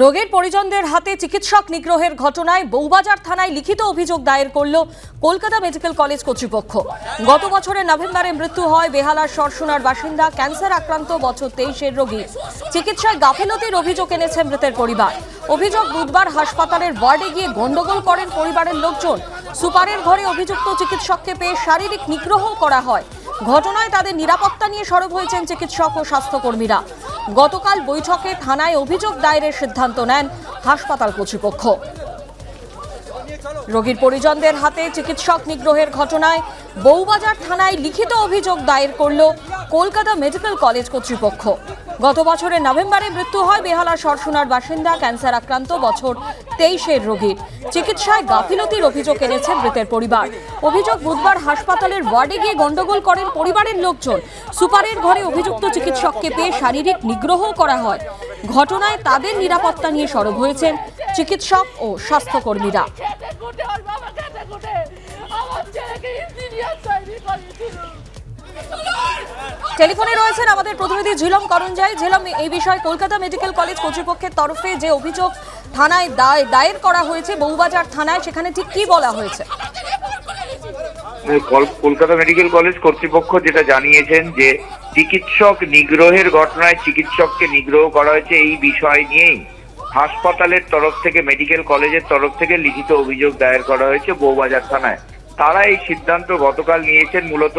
রোগীর পরিজনদের হাতে চিকিৎসক নিগ্রহের ঘটনায় বৌবাজার থানায় লিখিত অভিযোগ দায়ের করল কলকাতা মেডিকেল কলেজ কর্তৃপক্ষ। গত বছরের নভেম্বরে মৃত্যু হয় বেহালার সরসুনার বাসিন্দা, ক্যান্সার আক্রান্ত, বছর তেইশের রোগী। চিকিৎসায় গাফিলতির অভিযোগ এনেছে মৃতের পরিবার। অভিযোগ বুধবার হাসপাতালের ওয়ার্ডে গিয়ে গন্ডগোল করেন পরিবারের লোকজন। সুপারের ঘরে অভিযুক্ত চিকিৎসককে পেয়ে শারীরিক নিগ্রহ করা হয়। ঘটনায় তাদের নিরাপত্তা নিয়ে সরব হয়েছেন চিকিৎসক ও স্বাস্থ্যকর্মীরা। গতকাল বৈঠকে থানায় অভিযোগ দায়েরের সিদ্ধান্ত নেন হাসপাতাল কর্তৃপক্ষ। রোগীর পরিজনদের হাতে চিকিৎসক নিগ্রহের ঘটনায় বউবাজার থানায় লিখিত অভিযোগ দায়ের করল কলকাতা মেডিকেল কলেজ কর্তৃপক্ষ। গত বছরের নভেম্বরে মৃত্যু হয় বেহালার সরসুনার বাসিন্দা, ক্যান্সার আক্রান্ত, বছর তেইশের রোগীর চিকিৎসায় গাফিলতির অভিযোগ এনেছে মৃতের পরিবার। অভিযোগ বুধবার হাসপাতালের ওয়ার্ডে গিয়ে গন্ডগোল করেন পরিবারের লোকজন। সুপারের ঘরে অভিযুক্ত চিকিৎসককে পেয়ে শারীরিক নিগ্রহ করা হয়। ঘটনায় তাদের নিরাপত্তা নিয়ে সরব হয়েছেন চিকিৎসক ও স্বাস্থ্যকর্মীরা। টেলিফোনে রয়েছেন আমাদের প্রতিনিধি ঝিলম করঞ্জাই। ঝিলম, এই বিষয়ে কলকাতা মেডিকেল কলেজ কর্তৃপক্ষের তরফে যে অভিযোগ থানায় দায়- দায়ের করা হয়েছে, বউবাজার থানায়, সেখানে ঠিক কি বলা হয়েছে? কলকাতা মেডিকেল কলেজ কর্তৃপক্ষ যেটা জানিয়েছেন যে চিকিৎসক নিগ্রহের ঘটনায় চিকিৎসককে নিগ্রহ করা হয়েছে এই বিষয় নিয়েই। হাসপাতালের তরফ থেকে, মেডিকেল কলেজের তরফ থেকে লিখিত অভিযোগ দায়ের করা হয়েছে বউবাজার থানায়। তারা এই সিদ্ধান্ত গতকাল নিয়েছেন মূলত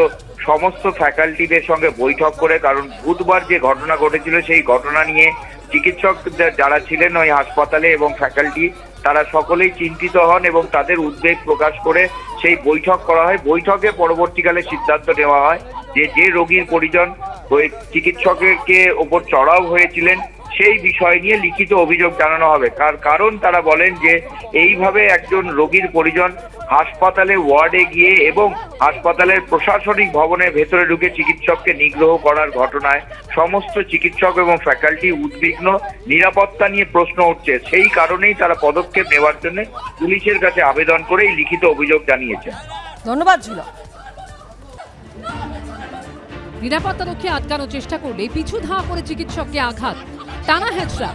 সমস্ত ফ্যাকাল্টিদের সঙ্গে বৈঠক করে, কারণ বুধবার যে ঘটনা ঘটেছিল সেই ঘটনা নিয়ে চিকিৎসক যারা ছিলেন ওই হাসপাতালে এবং ফ্যাকাল্টি, তারা সকলেই চিন্তিত হন এবং তাদের উদ্বেগ প্রকাশ করে সেই বৈঠক করা হয়। বৈঠকে পরবর্তীকালে সিদ্ধান্ত নেওয়া হয় যে যে রোগীর পরিজন ওই চিকিৎসকেরকে ওপর চড়াও হয়েছিলেন সেই বিষয় নিয়ে লিখিত অভিযোগ জানানো হবে। কার কারণ তারা বলেন যে, এইভাবে একজন রোগীর পরিজন হাসপাতালে ওয়ার্ডে গিয়ে এবং হাসপাতালের প্রশাসনিক ভবনের ভেতরে ঢুকে চিকিৎসককে নিগ্রহ করার ঘটনায় সমস্ত চিকিৎসক এবং ফ্যাকাল্টি উদ্বিগ্ন, নিরাপত্তা নিয়ে প্রশ্ন উঠছে। সেই কারণেই তারা পদক্ষেপ নেওয়ার জন্য পুলিশের কাছে আবেদন করে লিখিত অভিযোগ জানিয়েছে। ধন্যবাদ ঝিলম নিরাপত্তারক্ষী আটকানোর চেষ্টা করলে পিছু ধাওয়া করে চিকিৎসককে আঘাত। টানা হেঁচড়া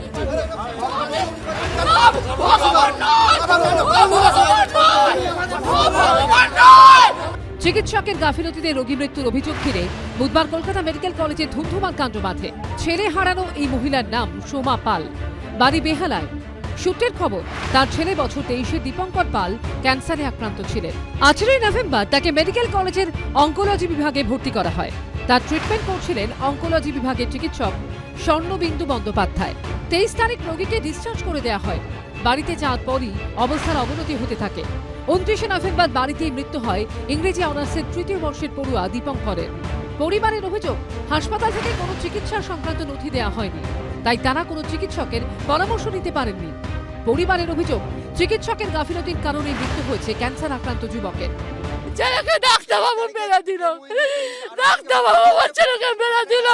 চিকিৎসকের গাফিলতিতে রোগী মৃত্যুর অভিযোগ ঘিরে বুধবার কলকাতা মেডিকেল কলেজে ধুমধুমার কাণ্ড বাঁধে। ছেলে হারানো এই মহিলার নাম সোমা পাল। বাড়ি বেহালায়। সূত্রের খবর, তার ছেলে বছর তেইশে দীপঙ্কর পাল ক্যান্সারে আক্রান্ত ছিলেন। আঠেরোই নভেম্বর তাকে মেডিকেল কলেজের অঙ্কোলজি বিভাগে ভর্তি করা হয়। তার ট্রিটমেন্ট করছিলেন অঙ্কোলজি বিভাগের চিকিৎসক স্বর্ণবিন্দু বন্দ্যোপাধ্যায়। তেইশ তারিখ রোগীকে ডিসচার্জ করে দেওয়া হয়। বাড়িতে যাওয়ার পরই অবস্থার অবনতি হতে থাকে। উনত্রিশে নভেম্বর বাড়িতেই মৃত্যু হয় ইংরেজি অনার্সের তৃতীয় বর্ষের পড়ুয়া দীপঙ্করের। পরিবারের অভিযোগ, হাসপাতাল থেকে কোনো চিকিৎসা সংক্রান্ত নথি দেওয়া হয়নি। তাই তারা কোনো চিকিৎসকের পরামর্শ নিতে পারেননি। পরিবারের অভিযোগ, চিকিৎসকের গাফিলতির কারণে মৃত্যু হয়েছে ক্যান্সার আক্রান্ত যুবকের। ছেলেকে ডাক্তারবাবু মেরে দিল। ডাক্তারবাবু আমার ছেলেকে মেরে দিল।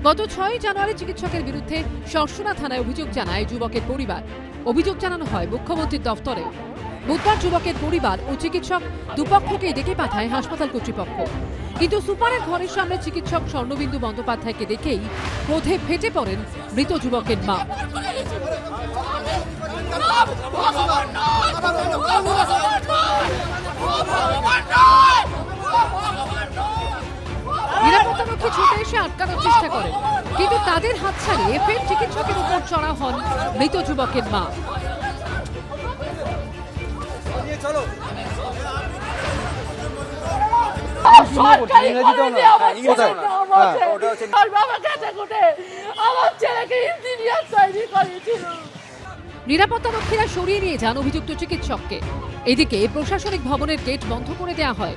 গত ছয় জানুয়ারি চিকিৎসকের বিরুদ্ধে সরসুনা থানায় অভিযোগ জানায় যুবকের পরিবার অভিযোগ জানানো হয় মুখ্যমন্ত্রীর দফতরে বুধবার যুবকের পরিবার ও চিকিৎসক দুপক্ষকে ডেকে পাঠায় হাসপাতাল কর্তৃপক্ষ কিন্তু সুপারের ঘরের সামনে চিকিৎসক স্বর্ণবিন্দু বন্দ্যোপাধ্যায়কে দেখেই ক্রোধে ফেটে পড়েন মৃত যুবকের মা নিরাপত্তারক্ষী ছুটে এসে আটকানোর চেষ্টা করেন কিন্তু তাদের হাত ছাড়িয়ে ফের চিকিৎসকের উপর চড়া হন মৃত যুবকের মা। নিরাপত্তারক্ষীরা সরিয়ে নিয়ে যান অভিযুক্ত চিকিৎসককে। এদিকে প্রশাসনিক ভবনের গেট বন্ধ করে দেওয়া হয়।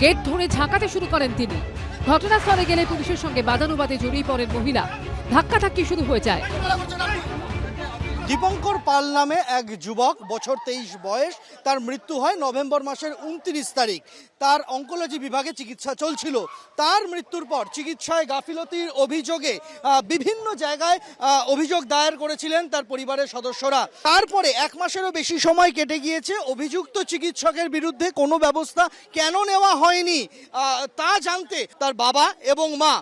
গেট ধরে ঝাঁকাতে শুরু করেন তিনি। ঘটনাস্থলে গেলে পুলিশের সঙ্গে বাদানুবাদে জড়িয়ে পড়েন মহিলা। ধাক্কাধাক্কি শুরু হয়ে যায়। দীপঙ্কর পাল নামে এক যুবক, বছর তেইশ বয়স, তার মৃত্যু হয় নভেম্বর মাসের উনত্রিশ তারিখ। তার অঙ্কোলজি বিভাগে চিকিৎসা চলছিল। তার মৃত্যুর পর চিকিৎসায় গাফিলতির অভিযোগে বিভিন্ন জায়গায় অভিযোগ দায়ের করেছিলেন তার পরিবারের সদস্যরা। তারপরে এক মাসেরও বেশি সময় কেটে গিয়েছে। অভিযুক্ত চিকিৎসকের বিরুদ্ধে কোনো ব্যবস্থা কেন নেওয়া হয়নি? তা জানতে তার বাবা এবং মা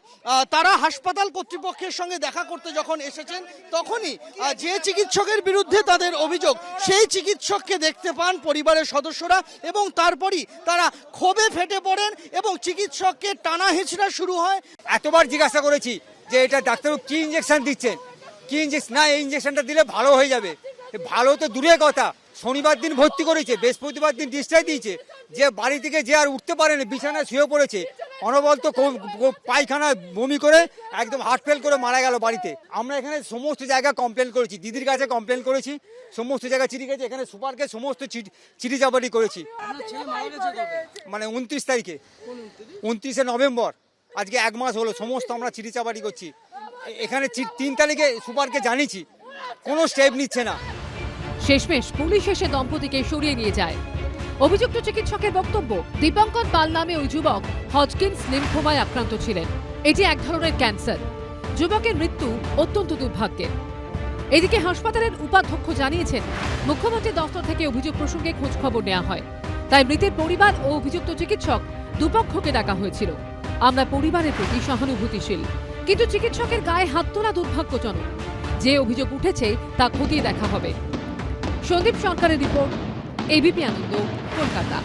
তারা হাসপাতাল কর্তৃপক্ষের সঙ্গে দেখা করতে যখন এসেছেন, তখনই যে যে চিকিৎসকের বিরুদ্ধে তাদের অভিযোগ। সেই চিকিৎসককে দেখতে পান পরিবারের সদস্যরা এবং তারপরই তারা ক্ষোভে ফেটে পড়েন এবং চিকিৎসককে টানা হেঁচড়া শুরু হয়। এতবার জিজ্ঞাসা করেছি যে এটা ডাক্তারবাবু কি ইঞ্জেকশন দিচ্ছেন? কি ইঞ্জেকশন না, এই ইঞ্জেকশনটা দিলে ভালো হয়ে যাবে। ভালো তো দূরের কথা। শনিবার দিন ভর্তি করেছে, বৃহস্পতিবার দিন ডিসচার্জ দিয়েছে। যে বাড়ি থেকে যে আর উঠতে পারেনি, বিছানায় শুয়ে পড়েছে। কো- পায়খানায় বমি করে একদম হার্ট ফেল করে মারা গেল বাড়িতে। আমরা এখানে সমস্ত জায়গা কমপ্লেন করেছি, দিদির কাছে কমপ্লেন করেছি, সমস্ত জায়গা চিঠি গেছে, এখানে সুপারকে সমস্ত চিঠি চাপাটি করেছি। মানে উনত্রিশ তারিখে। উনত্রিশে নভেম্বর, আজকে এক মাস হলো, সমস্ত আমরা চিঠি চাপাটি করছি এখানে তিন তারিখে সুপারকে জানিয়েছি, কোনো স্টেপ নিচ্ছে না। শেষমেশ পুলিশ এসে দম্পতিকে সরিয়ে নিয়ে যায়। অভিযুক্ত চিকিৎসকের বক্তব্য, দীপঙ্কর পাল নামে ওই যুবক হজকিন্স লিম্ফোমায় আক্রান্ত ছিলেন। এটি এক ধরনের ক্যান্সার। যুবকের মৃত্যু অত্যন্ত দুর্ভাগ্যের। এদিকে হাসপাতালের উপাধ্যক্ষ জানিয়েছেন মুখ্যমন্ত্রী দফতর থেকে অভিযোগ প্রসঙ্গে খোঁজ খবর নেওয়া হয়। তাই মৃতের পরিবার ও অভিযুক্ত চিকিৎসক দুপক্ষকে ডাকা হয়েছিল। আমরা পরিবারের প্রতি সহানুভূতিশীল, কিন্তু চিকিৎসকের গায়ে হাত তোলা দুর্ভাগ্যজনক। যে অভিযোগ উঠেছে, তা খতিয়ে দেখা হবে। সন্দীপ সরকারের রিপোর্ট এবিপি আনন্দ। কলকাতা